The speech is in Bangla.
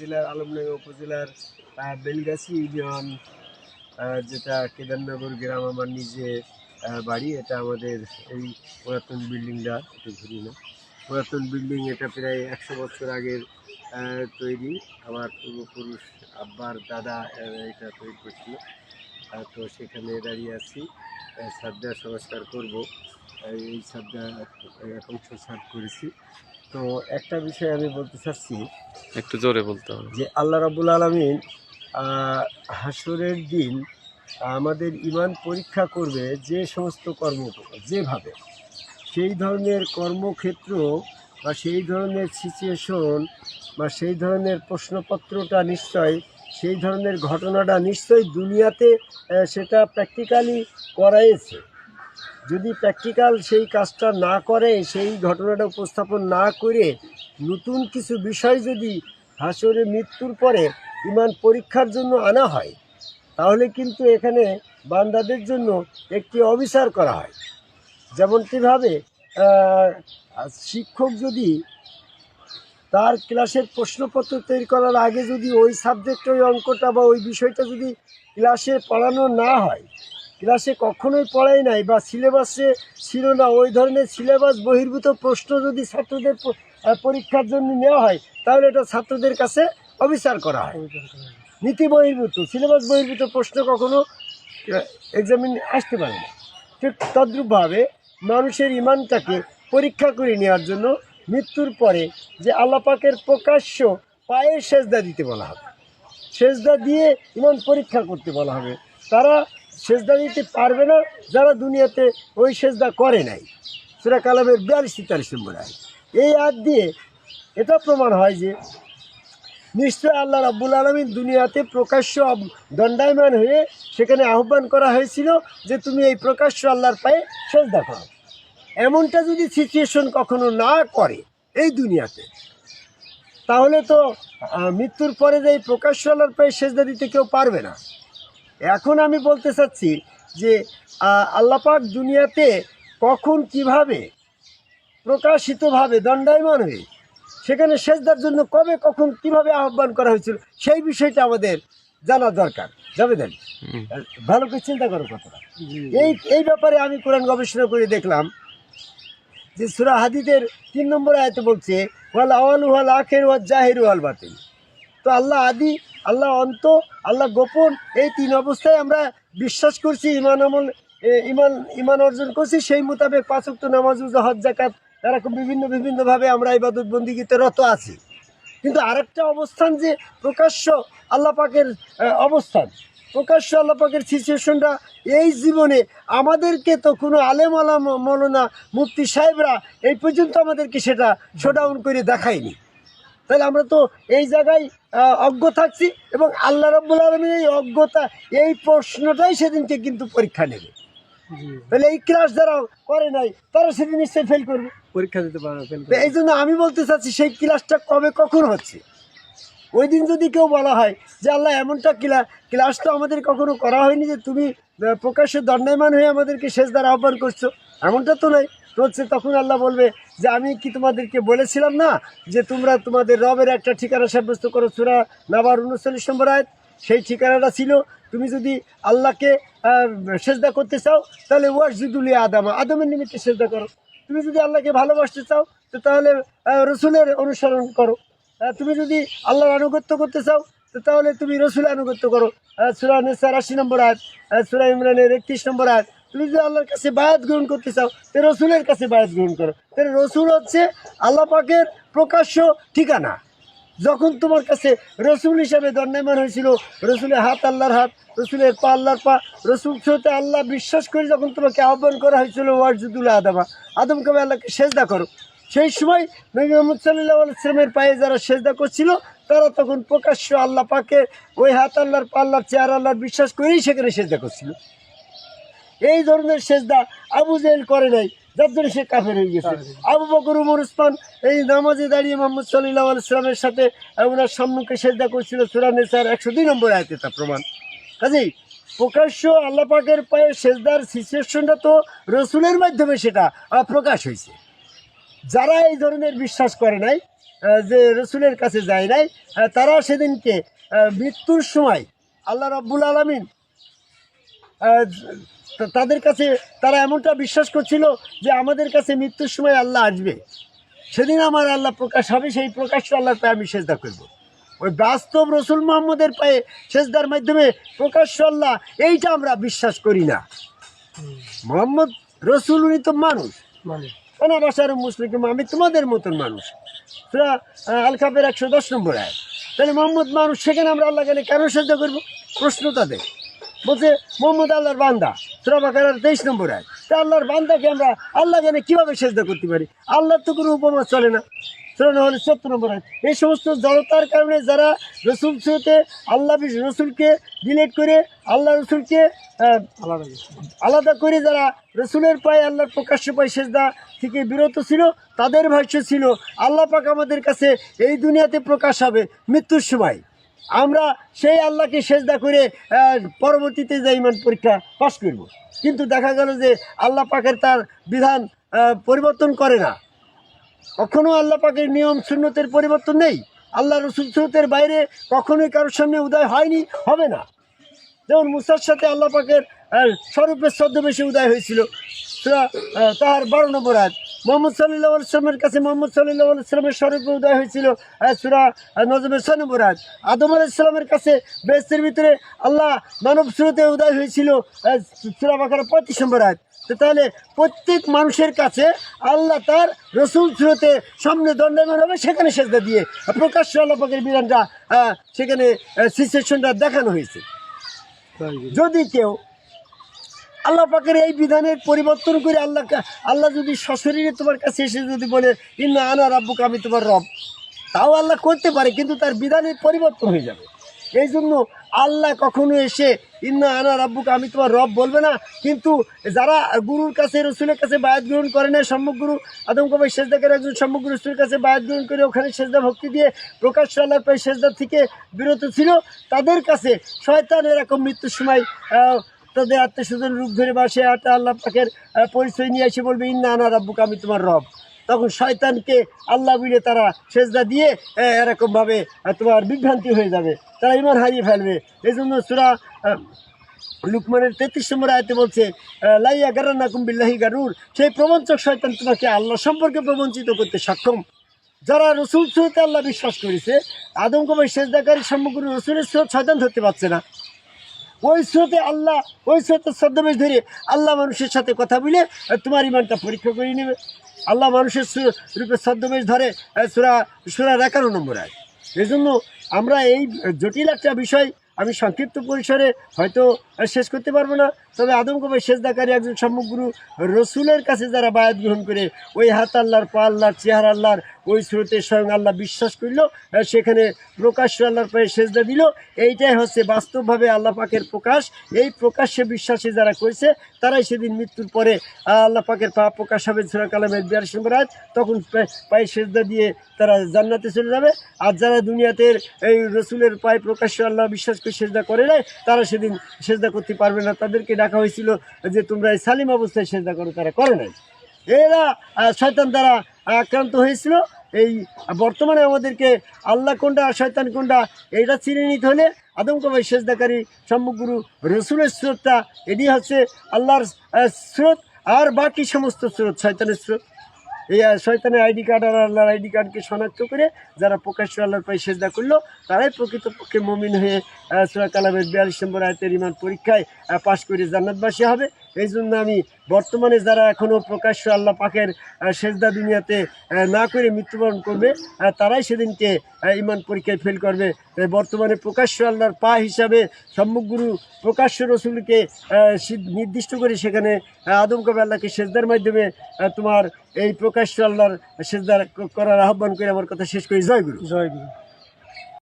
জেলার আলমডাঙ্গা উপজেলার বেলগাছি ইউনিয়ন যেটা কেদারনগর গ্রাম আমার নিজে বাড়ি, এটা আমাদের এই পুরাতন বিল্ডিংটা, একটু ঘুরি না পুরাতন বিল্ডিং এটা প্রায় একশো বছর আগের তৈরি। আমার পূর্বপুরুষ আব্বার দাদা এটা তৈরি করছিল। তো সেখানে দাঁড়িয়ে আছি। শ্রদ্ধা সংস্কার করব। এই শ্রদ্ধা এখন সাত করেছি। তো একটা বিষয় আমি বলতে চাচ্ছি একটু জোরে বলতে হবে। যে আল্লাহ রাবুল আলমিন হাসরের দিন আমাদের ইমান পরীক্ষা করবে যে সমস্ত কর্ম যেভাবে। সেই ধরনের কর্মক্ষেত্র বা সেই ধরনের সিচুয়েশন বা সেই ধরনের প্রশ্নপত্রটা নিশ্চয় সেই ধরনের ঘটনাটা নিশ্চয়ই দুনিয়াতে সেটা প্র্যাকটিক্যালি করাইছে যদি প্র্যাকটিক্যাল সেই কাজটা না করে সেই ঘটনাটা উপস্থাপন না করে নতুন কিছু বিষয় যদি হাসরে মৃত্যুর পরে ইমান পরীক্ষার জন্য আনা হয় তাহলে কিন্তু এখানে বান্দাদের জন্য একটি অবিচার করা হয়। যেমনটিভাবে আহ, শিক্ষক যদি তার ক্লাসের প্রশ্নপত্র তৈরি করার আগে যদি ওই সাবজেক্ট ওই অঙ্কটা বা ওই বিষয়টা যদি ক্লাসে পড়ানো না হয় ক্লাসে কখনোই পড়াই নাই বা সিলেবাসে ছিল না। ওই ধরনের সিলেবাস বহির্ভূত প্রশ্ন যদি ছাত্রদের পরীক্ষার জন্য নেওয়া হয় তাহলে এটা ছাত্রদের কাছে অবিচার করা হয়। নীতি বহির্ভূত সিলেবাস বহির্ভূত প্রশ্ন কখনো এক্সামিন আসতে পারে না। ঠিক তদ্রূপভাবে মানুষের ইমানটাকে পরীক্ষা করে নেওয়ার জন্য মৃত্যুর পরে যে আল্লাপাকের প্রকাশ্য পায়ে সেজদা দিতে বলা হবে। সেজদা দিয়ে ইমান পরীক্ষা করতে বলা হবে। তারা সেজদা দিতে পারবে না, যারা দুনিয়াতে ওই সেজদা করে নাই। সেটা কালামের বিয়াল্লিশ তেতাল্লিশ নম্বর আয় এই আদ দিয়ে এটা প্রমাণ হয় যে নিশ্চয় আল্লাহ রাব্বুল আলমিন দুনিয়াতে প্রকাশ্য দণ্ডায়মান হয়ে সেখানে আহ্বান করা হয়েছিল যে তুমি এই প্রকাশ্য আল্লাহর পায়ে সেজদা করো। এমনটা যদি সিচুয়েশন কখনো না করে এই দুনিয়াতে, তাহলে তো মৃত্যুর পরে যে এই প্রকাশ্য আল্লাহর পায়ে সেজদা দিতে কেউ পারবে না। এখন আমি বলতে চাচ্ছি যে আল্লাপাক দুনিয়াতে কখন কীভাবে প্রকাশিতভাবে দণ্ডায়মান হয়ে সেখানে সেজদার জন্য কবে কখন কীভাবে আহ্বান করা হয়েছিল সেই বিষয়টা আমাদের জানা দরকার। যাবে দেন? ভালো করে চিন্তা করো কথাটা। এই এই ব্যাপারে আমি কোরআন গবেষণা করে দেখলাম যে সুরা হাদিদের তিন নম্বর আয়তে বলছে ওয়াল আওয়াল ওয়াল আখের ওয়াল জাহির ওয়াল বাতিল তো আল্লাহ আদি, আল্লাহ অন্ত, আল্লাহ গোপন, এই তিন অবস্থায় আমরা বিশ্বাস করছি ইমান আমল ইমান ইমান অর্জন করছি। সেই মোতাবেক পাঁচক্ত নামাজ হজ জাকাত এরকম বিভিন্ন, বিভিন্নভাবে আমরা ইবাদত বন্দিগিতে রত আছি। কিন্তু আরেকটা অবস্থান যে প্রকাশ্য আল্লাহ পাকের অবস্থান, প্রকাশ্য আল্লাহ পাকের সিচুয়েশনটা এই জীবনে আমাদেরকে তো কোনো আলেম আলাম মৌলানা মুফতি সাহেবরা এই পর্যন্ত আমাদেরকে সেটা শোডাউন করে দেখায়নি। তাহলে আমরা তো এই জায়গায় অজ্ঞ থাকছি এবং আল্লাহ রব্বুল আলমীর এই অজ্ঞতা এই প্রশ্নটাই সেদিনকে কিন্তু পরীক্ষা নেবে। তাহলে এই ক্লাস যারা করে নাই তারা সেদিন নিশ্চয়ই ফেল করবে। পরীক্ষা দিতে পারবে এই জন্য আমি বলতে চাচ্ছি সেই ক্লাসটা কবে কখন হচ্ছে? ওই দিন যদি কেউ বলা হয় যে, আল্লাহ, এমনটা ক্লাস ক্লাস তো আমাদের কখনো করা হয়নি যে তুমি প্রকাশ্যে দণ্ডায়মান হয়ে আমাদেরকে শেষ দ্বারা আহ্বান করছ। এমনটা তো নয়। হচ্ছে তখন আল্লাহ বলবে যে, আমি কি তোমাদেরকে বলেছিলাম না যে, তোমরা তোমাদের রবের একটা ঠিকানা সাব্যস্ত করো? সুরা নাবার উনচল্লিশ নম্বর আয়াত। সেই ঠিকানাটা ছিল, তুমি যদি আল্লাহকে সেজদা করতে চাও, তাহলে ওয়াসজুদুলি আদামা আদমের নিমিত্তে সেজদা করো। তুমি যদি আল্লাহকে ভালোবাসতে চাও, তো তাহলে রসুলের অনুসরণ করো। তুমি যদি আল্লাহর আনুগত্য করতে চাও তাহলে তুমি রসুল আনুগত্য করো। আহ, সুরা নেসার আশি নম্বর আয়াত সুরা ইমরানের একত্রিশ নম্বর আয়াত। তুমি যদি আল্লাহর কাছে বায়াত গ্রহণ করতে চাও তো রসুলের কাছে বায়াত গ্রহণ করো। তাহলে রসুল হচ্ছে আল্লাহ পাকের প্রকাশ্য ঠিকানা। যখন তোমার কাছে রসুল হিসাবে দণ্ডায়মান হয়েছিল রসুলের হাত আল্লাহর হাত রসুলের পা আল্লাহর পা রসুল সাথে আল্লাহ বিশ্বাস করে যখন তোমাকে আহ্বান করা হয়েছিল ওয়ারজুদুল্লাহ আদামা আদমকে আল্লাহকে সেজদা করো। সেই সময় নবী মোহাম্মদ সাল্লাহ ইসলামের পায়ে যারা সেজদা করছিল তারা তখন প্রকাশ্য আল্লাহ পাকে ওই হাত আল্লাহর পাল্লার চেয়ার আল্লাহর বিশ্বাস করেই সেখানে সেজদা করছিল। এই ধরনের সেজদা আবু জেল করে নাই যার জন্য সে কাফের হয়ে গেছে। আবু বকর উমর উসমান এই নামাজে দাঁড়িয়ে মোহাম্মদ সাল্লাহ ইসলামের সাথে ওনার সম্মুখে সেজদা করছিল সুরানে স্যার একশো দুই নম্বর আয়তে তা প্রমাণ। কাজেই প্রকাশ্য আল্লাহ পাকের পায়ে সেজদার সিচুয়েশনটা তো রসুলের মাধ্যমে সেটা প্রকাশ হয়েছে। যারা এই ধরনের বিশ্বাস করে নাই যে রসুলের কাছে যায় নাই তারা সেদিনকে মৃত্যুর সময় আল্লাহ রব্বুল আলমিন তাদের কাছে তারা এমনটা বিশ্বাস করছিল যে আমাদের কাছে মৃত্যুর সময় আল্লাহ আসবে। সেদিন আমার আল্লাহ প্রকাশ হবে সেই প্রকাশটা আল্লাহর পায়ে আমি সেজদা করব। ওই বাস্তব রসুল মোহাম্মদের পায়ে সেজদার মাধ্যমে প্রকাশ্য আল্লাহ এইটা আমরা বিশ্বাস করি না। মোহাম্মদ রসুল উনি তো মানুষ। মানে বাসার মুসলিম আমি তোমাদের মতন মানুষ। তোরা আল কাপের একশো দশ নম্বর আয় তাহলে মোহাম্মদ মানুষ, সেখানে আমরা আল্লাহ গেলে কেন সাহায্য করব? প্রশ্ন তাদের। বলছে, মোহাম্মদ আল্লাহর বান্দা। সুরা বাকার তেইশ নম্বর আয় তা আল্লাহর বান্দাকে আমরা আল্লাহ জ্ঞানে কীভাবে সেজদা করতে পারি? আল্লাহর তো কোনো উপমা চলে না। নহলে সত্তর নম্বর আয় এই সমস্ত জড়তার কারণে যারা রসুল সুরতে আল্লাহ রসুলকে ডিলেট করে আল্লাহ রসুলকে আলাদা আলাদা করে যারা রসুলের পায়ে আল্লাহর প্রকাশ্য পায় সেজদা থেকে বিরত ছিল তাদের ভাষ্য ছিল। আল্লাহ পাক আমাদের কাছে এই দুনিয়াতে প্রকাশ হবে মৃত্যুর সময়। আমরা সেই আল্লাহকে সেজদা করে পরবর্তীতে যে ইমান পরীক্ষা পাশ করব। কিন্তু দেখা গেল যে আল্লাহ পাকের তার বিধান পরিবর্তন করে না। কখনো আল্লাহ পাকের নিয়ম সুন্নতের পরিবর্তন নেই? আল্লাহ রসুল সুন্নতের বাইরে কখনোই কারোর সামনে উদয় হয়নি? হবে না। যেমন মুসার সাথে আল্লাহ পাকের স্বরূপের ছদ্মবেশে উদয় হয়েছিল। তাহার বারো নম্বর আজ মোহাম্মদ সাল্লাহ ইসলামের কাছে মোহাম্মদ সাল্লাহ ইসলামের স্বরূপে উদয় হয়েছিল সুরা নজমের ছয় নম্বর আজ আদম আল ইসলামের কাছে বেস্তের ভিতরে আল্লাহ মানব স্রোতে উদয় হয়েছিল সুরা বাকার পঁয়ত্রিশ নম্বর আজ তাহলে প্রত্যেক মানুষের কাছে আল্লাহ তার রসুল স্রোতে সামনে দণ্ডায়মান হবে, সেখানে সেজদা দিয়ে প্রকাশ্য আল্লাহ পাকের বিধানটা সেখানে সিচুয়েশনটা দেখানো হয়েছে। যদি কেউ আল্লাহ পাকের এই বিধানের পরিবর্তন করে আল্লাহ আল্লাহ যদি সশরীরে তোমার কাছে এসে যদি বলে, ইন্না আনা রাব্বুক, আমি তোমার রব। তাও আল্লাহ করতে পারে, কিন্তু তার বিধানের পরিবর্তন হয়ে যাবে। এই জন্য আল্লাহ কখনো এসে, ইন্না আনা রাব্বুক, আমি তোমার রব বলবে না। কিন্তু যারা গুরুর কাছে, রসুলের কাছে বায়াত গ্রহণ করে না সম্মুখ গুরু, আদম কবাই সেজদাকের একজন সম্মুখ গুরু, রসুলের কাছে বায়াত গ্রহণ করে ওখানে সেজদা ভক্তি দিয়ে প্রকাশ্য আল্লাহ পায়ে সেজদার থেকে বিরত ছিল, তাদের কাছে শয়তান এরকম মৃত্যুর সময় তাদের আত্মীয় স্বজন রূপ ধরে বা সে আল্লাহ পাকের পরিচয় নিয়ে এসে বলবে, ইন্না আনা রাব্বুক, আমি তোমার রব। তখন শয়তানকে আল্লাহ বিলে তারা সেজদা দিয়ে এরকমভাবে তোমার বিভ্রান্তি হয়ে যাবে। তারা ইমান হারিয়ে ফেলবে। এই জন্য সুরা লুকমানের তেত্রিশ নম্বর আয়তে বলছে লাইয়া গারান্না কুম্বিল্লাহি গারুর। সেই প্রবঞ্চক শয়তান তোমাকে আল্লাহ সম্পর্কে প্রবঞ্চিত করতে সক্ষম। যারা রসুল স্রোতে আল্লাহ বিশ্বাস করেছে আদম কবাই সেজদাকারী সমগ্র রসুলের স্রোত শয়তান ধরতে পারছে না। ওই স্রোতে আল্লাহ, ওই স্রোতের ছদ্মবেশ ধরে আল্লাহ মানুষের সাথে কথা বলে তোমার ইমানটা পরীক্ষা করে নেবে। আল্লাহ মানুষের রূপে ছদ্মবেশ ধরে সুরা সুরার একান্ন নম্বর এই জন্য আমরা এই জটিল একটা বিষয় আমি সংক্ষিপ্ত পরিসরে হয়তো শেষ করতে পারব না, তবে আদম শেষ শেষদাকারী একজন সমগ্র রসুলের কাছে যারা বায়াত গ্রহণ করে, ওই হাত আল্লাহর পা আল্লাহর চেহারা আল্লাহর ওই স্রোতে স্বয়ং আল্লাহ বিশ্বাস করল সেখানে প্রকাশ্য আল্লাহর পায়ে সেজদা দিল। এইটাই হচ্ছে বাস্তবভাবে আল্লাহ পাকের প্রকাশ। এই প্রকাশ্যে বিশ্বাসী যারা করেছে, তারাই সেদিন মৃত্যুর পরে আল্লাহ পাকের পা প্রকাশ হবে সুরা কালামের বিয়ার সম্রাজ তখন পায়ে- সেজদা দিয়ে তারা জান্নাতে চলে যাবে। আর যারা দুনিয়াতে এই রসুলের পায়ে প্রকাশ্য আল্লাহ বিশ্বাস করে সেজদা করে নাই, তারা সেদিন সেজদা করতে পারবে না। তাদেরকে ডাকা হয়েছিল যে তোমরা এই সালিম অবস্থায় সেজদা করো, তারা করে নাই। এরা শয়তান দ্বারা আক্রান্ত হয়েছিল। এই বর্তমানে আমাদেরকে আল্লাহ কোনটা আর শয়তান কোনটা, এইটা চিনে নিতে হলে আদম কবাই সেজদাকারী সম্মুখগুরু রসুলের স্রোতটা, এটি হচ্ছে আল্লাহর স্রোত আর বাকি সমস্ত স্রোত, শয়তানের স্রোত। এই শয়তানের আইডি কার্ড আর আল্লাহর আইডি কার্ডকে শনাক্ত করে যারা প্রকাশ্য আল্লাহর পায়ে সেজদা করল, তারাই প্রকৃতপক্ষে মমিন হয়ে সুরা কালামের বিয়াল্লিশ নম্বর আয়তের ইমান পরীক্ষায় পাশ করে জান্নাতবাসী হবে। এই জন্য আমি বর্তমানে যারা এখনও প্রকাশ্য আল্লাহ পাকের সেজদা দুনিয়াতে না করে মৃত্যুবরণ করবে তারাই সেদিনকে ইমান পরীক্ষায় ফেল করবে। বর্তমানে প্রকাশ্য আল্লাহর পা হিসাবে সম্মুখগুরু প্রকাশ্য রসুলকে নির্দিষ্ট করে সেখানে আদম কবে আল্লাহকে সেজদার মাধ্যমে তোমার এই প্রকাশ্য আল্লাহর সেজদার করার আহ্বান করে আমার কথা শেষ করি। জয় গুরু। জয় গুরু।